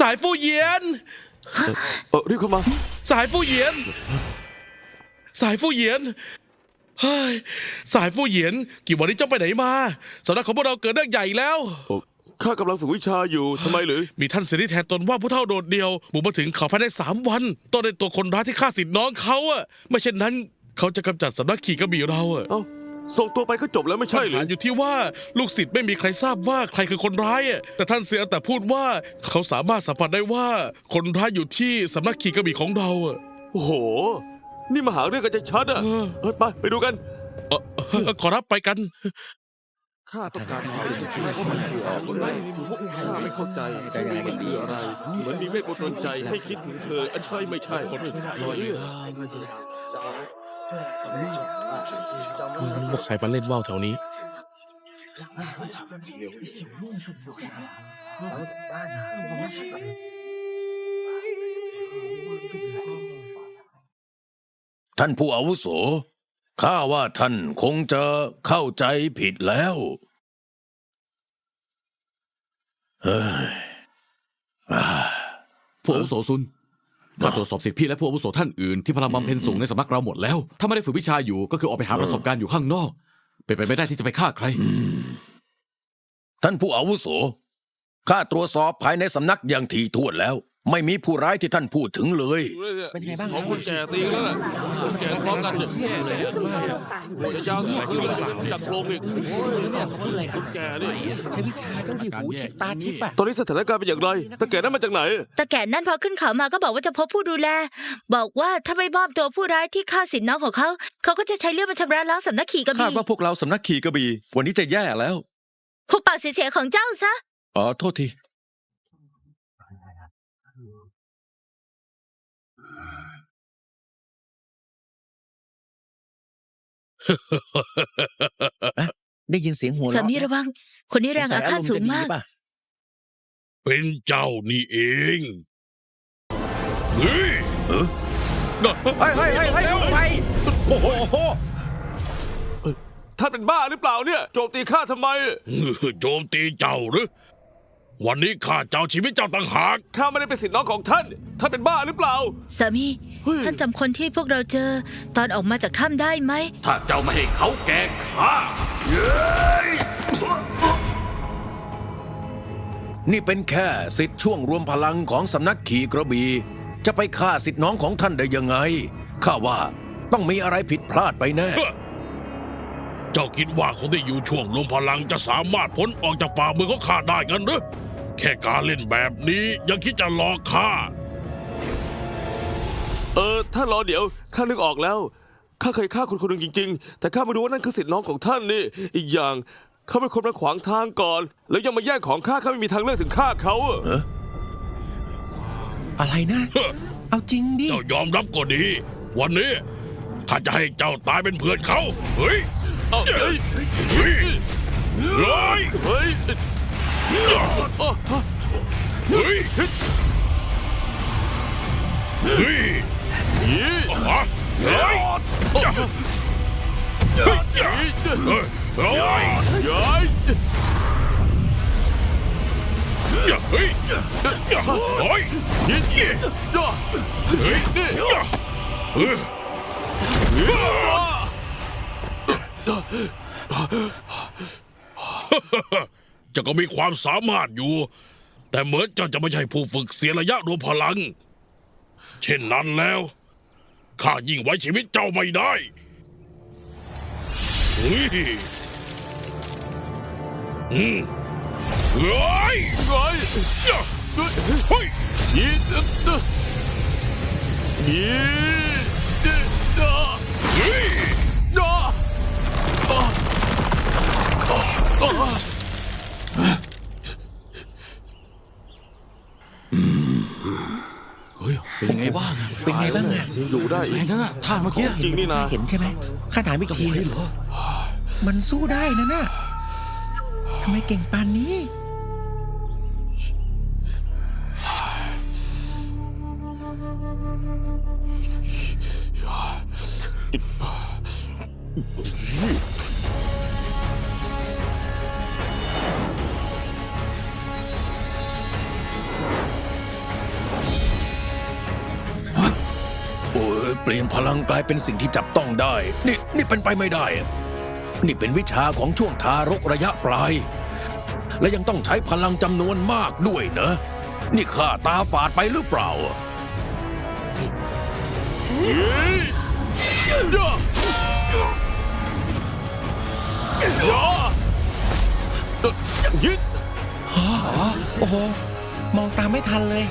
สายฟู่เหยียน เออรีบเข้ามา สายฟู่เหยียน สายฟู่เหยียนเฮ้ยสายฟู่เหยียน กี่วันนี้เจ้าไปไหนมาสำนักของพวกเราเกิดเรื่องใหญ่แล้ว โอ้ข้ากำลังฝึกวิชาอยู่ทำไมหรือ มีท่านเสรีแทนตนว่าผู้เท่าโดดเดียวบุกมาถึงเขาภายในสามวันต้องได้ตัวคนร้ายที่ฆ่าสิทธิ์น้องเขาอะไม่เช่นนั้น เขาจะกำจัดสำนักขี่กระบี่เราอะ เอ้า ส่งตัวไปก็จบแล้วไม่ปัใช่ญหรืหาออยู่ที่ว่าลูกศิษย์ไม่มีใครทราบว่าใครคือคนร้ายอะแต่ท่านเสียแต่พูดว่าเขาสามารถสัมผัสได้ว่าคนร้ายอยู่ที่สำนักขี่กระบี่ของเราอะ โอ้โห นี่มาหาเรื่องกันชัดๆอะเออเฮ้ยไปไปดูกัน เอ่อเอ่อขอรับไปกันข้าต้องการความเป็นจริงก็มันคือออกไม่ข้าไม่เข้าใจมันคืออะไร เหมือนมีเมฆมาตนใจให้คิดถึงเธอ อันใช่ไม่ใช่คนลอยเรือ ว่าใครมาเล่นว่าวแถวนี้ ท่านผู้อาวุโส ข้าว่าท่านคงจะเข้าใจผิดแล้วเฮ้ยอ่าผู้อาวุโสซุน ข้าตรวจสอบสิทธิพี่และผู้อาวุโสท่านอื่นที่พลังบำเพ็ญสูงในสำนักเราหมดแล้ว ถ้าไม่ได้ฝึกวิชาอยู่ก็คือออกไปหาประสบการณ์อยู่ข้างนอก เป็นไปไม่ได้ที่จะไปฆ่าใคร ท่านผู้อาวุโสข้าตรวจสอบภายในสำนักอย่างถี่ถ้วนแล้ว ไม่มีผู้ร้ายที่ท่านพูดถึงเลย เป็นไงบ้างของคนแก่ตีกันแล้วล่ะคนแก่ทะเลาะกันเนี่ยจะยาวที่คืนแล้วจะจับโครงอีกโอ้ยคนแก่เนี่ยใช้วิชาเจ้าที่หูทิพตาทิพอะตอนนี้สถานการณ์เป็นอย่างไรตะแก่นั้นมาจากไหนตาแก่นั่นพอขึ้นเขามาก็บอกว่าจะพบผู้ดูแล บอกว่าถ้าไม่มอบตัวผู้ร้ายที่ฆ่าสินน้องของเขา เขาก็จะใช้เลือดมาชำระล้างสำนักขี่กระคาดบี่ว่าพวกเราสำนักขี่กระบี่วันนี้จะแย่แล้ว หุบปากเสียๆของเจ้าซะอ๋อโทษที ได้ยินเสียงหัวสาเราะมีระวัง คนนี้แรงอาฆาตสูงมากสงสัยอรณ์จะดีหรือเปล่เป็นเจ้านี่เองเฮ้ยเออเฮ้ยเฮ้ยเฮ้ยเฮ้ยไปโอ้โหท่านเป็นบ้าหรือเปล่าเนี่ย โจมตีข้าทำไม โจมตีเจ้าหรือ วันนี้ข้าเจ้าชีวิตเจ้าต่างหาก ข้าไม่ได้เป็นสิทธิ์น้องของท่าน ท่านเป็นบ้าหรือเปล่า สามีเฮ้ย ท่านจำคนที่พวกเราเจอ ตอนออกมาจากถ้ำได้ไหม ถ้าเจ้าไม่ให้เขาแกล้งข้านี่เป็นแค่สิทธิ์ช่วงรวมพลังของสำนักขี่กระบี่จะไปฆ่าสิทธิ์น้องของท่านได้ยังไง ข้าว่าต้องมีอะไรผิดพลาดไปแน่ เจ้าคิดว่าคนที่อยู่ช่วงลมพลังจะสามารถพ้นออกจากฝ่ามือของข้าได้กันหรือแค่การเล่นแบบนี้ยังคิดจะหลอกข้า เออท่านรอเดี๋ยวข้านึกออกแล้วข้าเคยฆ่าคนคนหนึ่งจริง ๆ แต่ข้าไม่รู้ว่านั่นคือสิทธิ์น้องของท่านนี่ อีกอย่างเขาเป็นคนมาขวางทางก่อน แล้วยังมาแย่งของข้าข้าไม่มีทางเลือกถึงฆ่าเขาอะอะไรนะ เอาจริงดิเจ้ายอมรับก็ดี วันนี้ข้าจะให้เจ้าตายเป็นเพื่อนเขา เฮ้ยเอาเฮ้ยเฮ้ยเฮ้ยเฮ้ยเฮ้ย เฮ้ยยี่ฮะเฮ้ยเฮ้ยเฮ้ยเฮ้ยเย้ยเฮ้ยเฮ้ยเฮ้ยยี่ยี่ย่าเฮ้ยนี่เฮ้ยเจ้าก็มีความสามารถอยู่ แต่เหมือนเจ้าจะไม่ใช่ผู้ฝึกเสียระยะรวมพลัง เช่นนั้นแล้ว ข้ายิ่งไว้ชีวิตเจ้าไม่ได้เฮ้ยอืมเฮ้ยเฮ้ยเฮ้ยยี่ยี่ย่า เฮ้ย ย่า เฮ้ย เป็นยังไงบ้างอะ เป็นไงบ้างอะ ยังอยู่ได้แรอีงกนั่นน่ะท่าเมื่อกี้จริงนี่นะ เห็นใช่ไหมข้าถามอีกที มันสู้ได้นะน่ะทำไมเก่งปานนี้ ลี่ยนพลังกลายเป็นสิ่งที่จับต้องได้ นี่นี่เป็นไปไม่ได้ นี่เป็นวิชาของช่วงทารกระยะปลาย และยังต้องใช้พลังจำนวนมากด้วยนะ นี่ข้าตาฝาดไปหรือเปล่าอะยึดโอ้โห มองตามไม่ทันเลย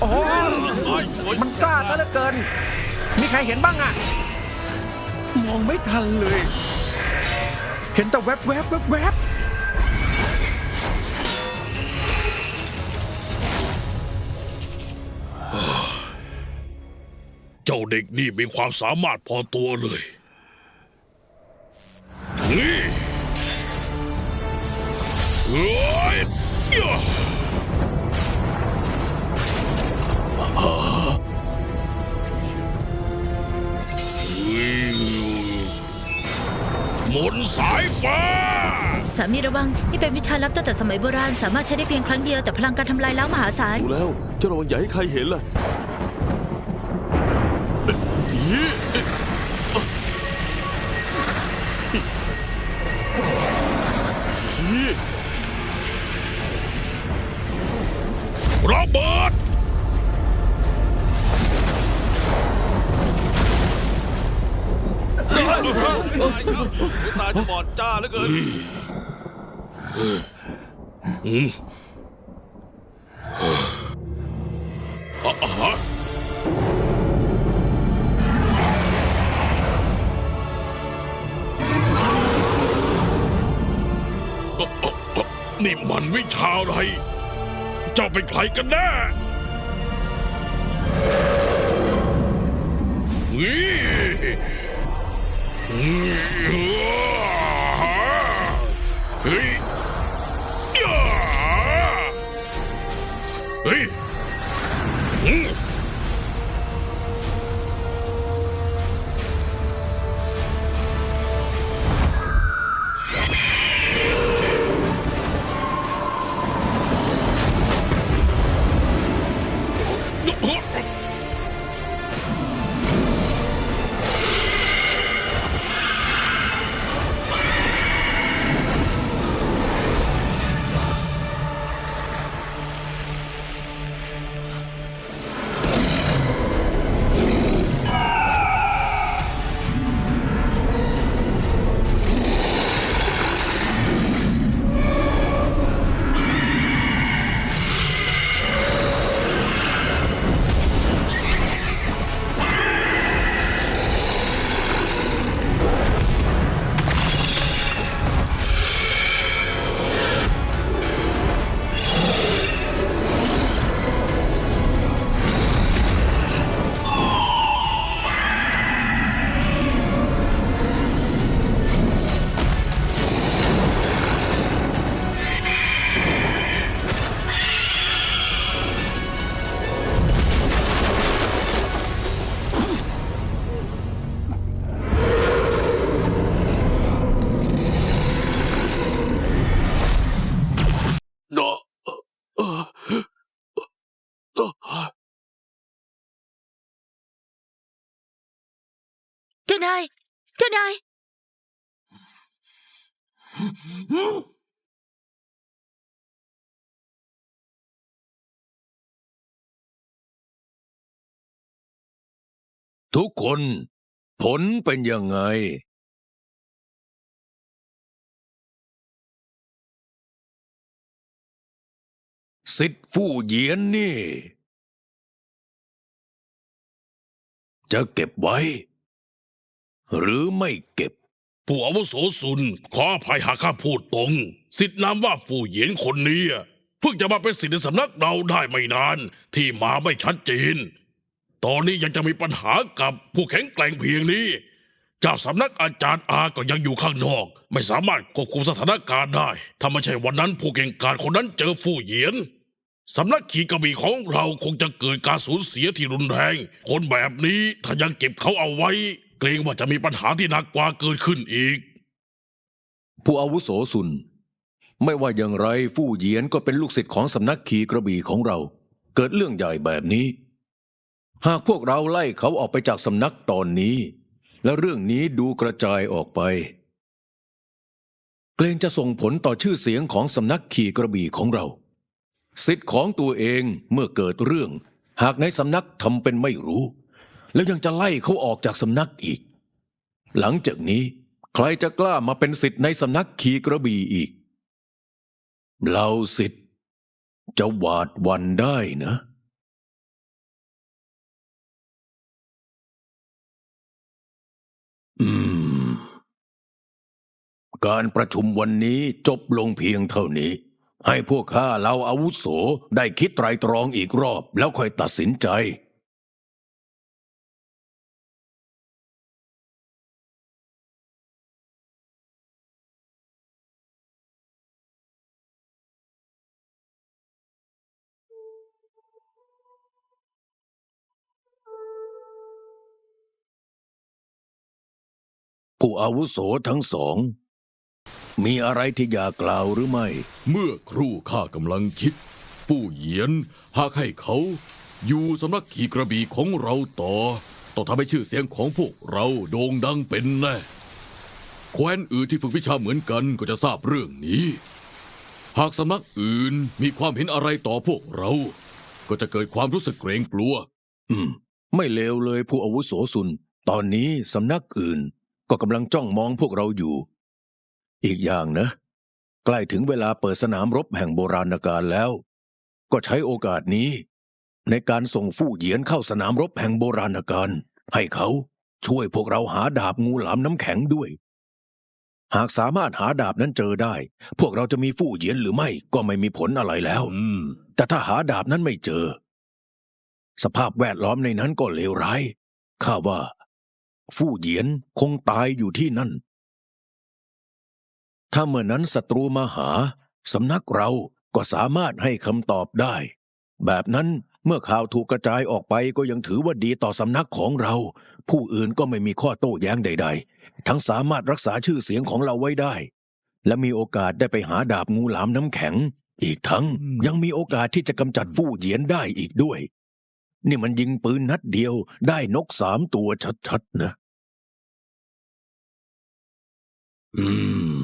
โอ้โหมันซ่าซะเหลือเกิน มีใครเห็นบ้างอะมองไม่ทันเลย เห็นแต่แวบแวบแวบแวบเจ้าเด็กนี่มีความสามารถพอตัวเลย มุนสายฟ้า สามีระวัง นี่เป็นวิชาลับตั้งแต่สมัยโบราณ สามารถใช้ได้เพียงครั้งเดียวแต่พลังการทำลายล้างมหาศาล ดูแล้วเจ้าระวังอย่าให้ใครเห็นล่ะยี่ยี่ระเบิด ตาจะบอดจ้าเหลือเกินอะฮะเอ่อเอ่อเอ่อนี่มันวิชาอะไร เจ้าเป็นใครกันแน่ เฮ้ยย่าเฮ้ย จ้านาย เจ้านาย ทุกคน ผลเป็นยังไง สิทธิ์ฟู่เหยียนนี่ จะเก็บไว้ หรือไม่เก็บ ผู้อาวุโสสุน ขออภัยหากข้าพูดตรง สิทธินามว่าฟู่เหยียนคนนี้อะเพิ่งจะมาเป็นสิทธิในสำนักเราได้ไม่นาน ที่มาไม่ชัดเจน ตอนนี้ยังจะมีปัญหากับผู้แข็งแกร่งเพียงนี้ เจ้าสำนักอาจารย์อาก็ยังอยู่ข้างนอก ไม่สามารถควบคุมสถานการณ์ได้ ถ้าไม่ใช่วันนั้นผู้เก่งกาจคนนั้นเจอฟู่เหยียนสำนักขี่กระบี่ของเราคงจะเกิดการสูญเสียที่รุนแรง คนแบบนี้ถ้ายังเก็บเขาเอาไว้ เกรงว่าจะมีปัญหาที่หนักกว่าเกิดขึ้นอีก ผู้อาวุโสสุน ไม่ว่าอย่างไรฟู่เยียนก็เป็นลูกศิษย์ของสำนักขี่กระบี่ของเรา เกิดเรื่องใหญ่แบบนี้ หากพวกเราไล่เขาออกไปจากสำนักตอนนี้ และเรื่องนี้ดูกระจายออกไป เกรงจะส่งผลต่อชื่อเสียงของสำนักขี่กระบี่ของเราสิทธิ์ของตัวเองเมื่อเกิดเรื่อง หากในสำนักทำเป็นไม่รู้ แล้วยังจะไล่เขาออกจากสำนักอีก หลังจากนี้ ใครจะกล้ามาเป็นสิทธิ์ในสำนักขี่กระบี่อีกเราสิทธิ์จะหวาดวันได้นะอืม การประชุมวันนี้จบลงเพียงเท่านี้ ให้พวกข้าเราอาวุโสได้คิดไตรตรองอีกรอบแล้วค่อยตัดสินใจ ผู้อาวุโสทั้งสอง มีอะไรที่อยากกล่าวหรือไม่ เมื่อครู่ข้ากำลังคิด ฟู่เหยียน หากให้เขา อยู่สำนักขี่กระบี่ของเราต่อ ต้องทำให้ชื่อเสียงของพวกเราโด่งดังเป็นแน่แคว้นอื่นที่ฝึกวิชาเหมือนกันก็จะทราบเรื่องนี้ หากสำนักอื่นมีความเห็นอะไรต่อพวกเรา ก็จะเกิดความรู้สึกเกรงกลัว อืม ไม่เลวเลยผู้อาวุโสสุน ตอนนี้สำนักอื่น ก็กำลังจ้องมองพวกเราอยู่ อีกอย่างนะ ใกล้ถึงเวลาเปิดสนามรบแห่งโบราณกาลแล้ว ก็ใช้โอกาสนี้ ในการส่งฟู่เหยียนเข้าสนามรบแห่งโบราณกาลให้เขาช่วยพวกเราหาดาบงูหลามน้ำแข็งด้วย หากสามารถหาดาบนั้นเจอได้ พวกเราจะมีฟู่เหยียนหรือไม่ก็ไม่มีผลอะไรแล้วอืมแต่ถ้าหาดาบนั้นไม่เจอ สภาพแวดล้อมในนั้นก็เลวร้ายข้าว่า ฟู่เหยียนคงตายอยู่ที่นั่น ถ้าเมื่อนั้นศัตรูมาหา สำนักเราก็สามารถให้คำตอบได้ แบบนั้นเมื่อข่าวถูกกระจายออกไปก็ยังถือว่าดีต่อสำนักของเรา ผู้อื่นก็ไม่มีข้อโต้แย้งใด ๆ ทั้งสามารถรักษาชื่อเสียงของเราไว้ได้ และมีโอกาสได้ไปหาดาบงูหลามน้ำแข็ง อีกทั้งยังมีโอกาสที่จะกำจัดฟู่เหยียนได้อีกด้วย นี่มันยิงปืนนัดเดียวได้นกสามตัวชัดๆนะ อืม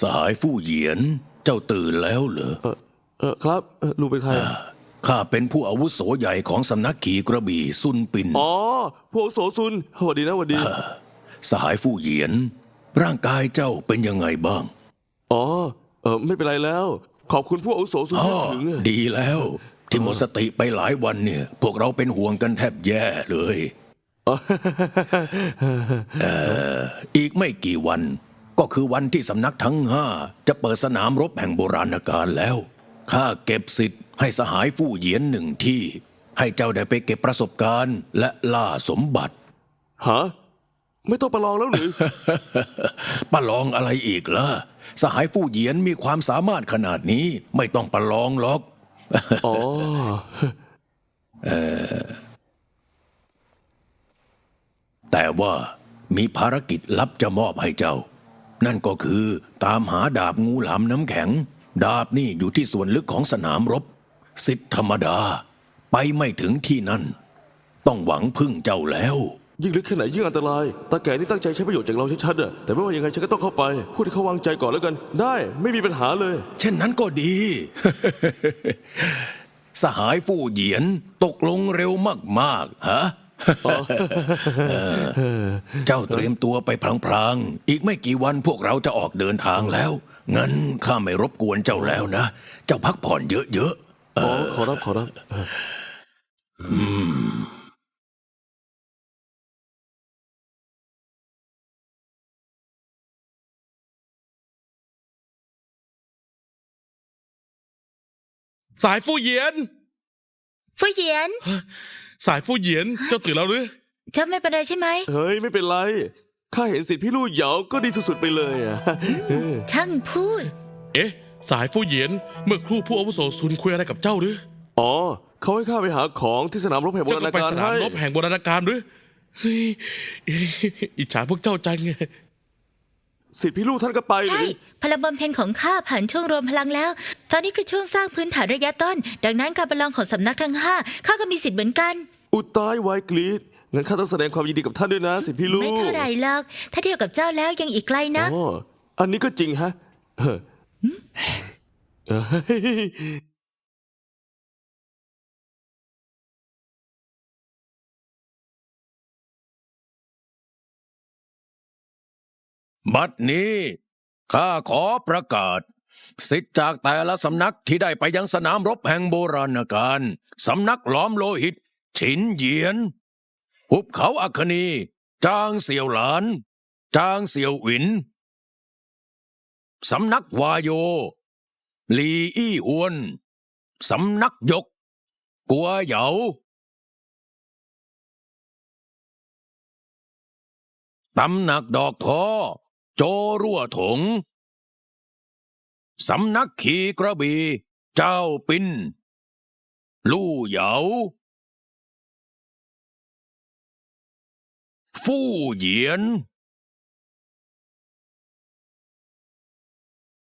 สหายฟู่เหยียน เจ้าตื่นแล้วเหรอ เออเออครับเอ่อลุงเป็นใครอะข้าเป็นผู้อาวุโสใหญ่ของสำนักขี่กระบี่ซุนปิน อ๋อ พวกโสซุนสวัสดีนะสวัสดี สหายฟู่เหยียน ร่างกายเจ้าเป็นยังไงบ้างอ๋อ เออไม่เป็นไรแล้ว ขอบคุณพวกอาวุโสซุนอ๋อที่ถึงอะดีแล้ว ที่หมดสติไปหลายวันเนี่ย พวกเราเป็นห่วงกันแทบแย่เลย เอ่ออีกไม่กี่วัน ก็คือวันที่สำนักทั้งห้าจะเปิดสนามรบแห่งโบราณกาลแล้ว ข้าเก็บสิทธิ์ให้สหายฟู่เหยียนหนึ่งที่ ให้เจ้าได้ไปเก็บประสบการณ์และล่าสมบัติฮะไม่ต้องประลองแล้วหรือ ประลองอะไรอีกล่ะ สหายฟู่เหยียนมีความสามารถขนาดนี้ไม่ต้องประลองหรอกอ๋อแต่ว่ามีภารกิจลับจะมอบให้เจ้า นั่นก็คือตามหาดาบงูหลามน้ำแข็ง ดาบนี่อยู่ที่ส่วนลึกของสนามรบ สิทธิ์ธรรมดา ไปไม่ถึงที่นั่น ต้องหวังพึ่งเจ้าแล้ว ยิ่งลึกแค่ไหนยิ่งอันตราย ตาแก่นี่ตั้งใจใช้ประโยชน์จากเราชัดๆอะแต่ไม่ว่ายังไงฉันก็ต้องเข้าไป พูดให้เขาวางใจก่อนแล้วกัน ได้ไม่มีปัญหาเลย เช่นนั้นก็ดี สหายฟู่เหยียนตกลงเร็วมากๆฮะ เจ้าเตรียมตัวไปพลางๆ อีกไม่กี่วันพวกเราจะออกเดินทางแล้ว งั้นข้าไม่รบกวนเจ้าแล้วนะ เจ้าพักผ่อนเยอะๆอขอรับขอรับสายฟู่เยียนฟู่เยียน สายฟู่เหยียนเจ้าตื่นแล้วหรือเจ้าไม่เป็นไรใช่ไหม เฮ้ยไม่เป็นไร ข้าเห็นสิทธิพี่ลู่เหยาก็ดีสุดๆไปเลยอะช่างพูด เอ๊ะ สายฟู่เหยียนเมื่อครู่ผู้อาวุโสซุนคุยอะไรกับเจ้าหรืออ๋อเขาให้ข้าไปหาของที่สนามรบแห่งโบเจ้าราก็ณไปการสนามให้รบแห่งโบราณการหรือเฮ้ยอิจฉาพวกเจ้าจังสิทธิพี่ลู่ท่านก็ไปเลใช่ ย พลังบำเพ็ญของข้าผ่านช่วงรวมพลังแล้ว ตอนนี้คือช่วงสร้างพื้นฐานระยะต้น ดังนั้นการประลองของสำนักทั้งห้าข้าก็มีสิทธิ์เหมือนกัน อุยตายไวกรีดงั้นข้าต้องแสดงความยินดีกับท่านด้วยนะ สิทธิพี่ลู่ไม่เท่าไหร่หรอกถ้าเทียบกับเจ้าแล้วยังอีกไกลนะ อ๋ออันนี้ก็จริงฮะเออเฮ้ยบัดนี้ข้าขอประกาศ สิทธิ์จากแต่ละสำนักที่ได้ไปยังสนามรบแห่งโบราณกาลสำนักหล้อมโลหิต ฉินเหยียน หุบเขาอัคนี จางเสี่ยวหลาน จางเสี่ยวหวิน สำนักวายโย ลีอี้อวน สำนักยก กัวเหยา ตำหนักดอกท้อ โจรั่วถง สำนักขี่กระบี่เจ้าปิน ลู่เหยา ฟู่เหยียน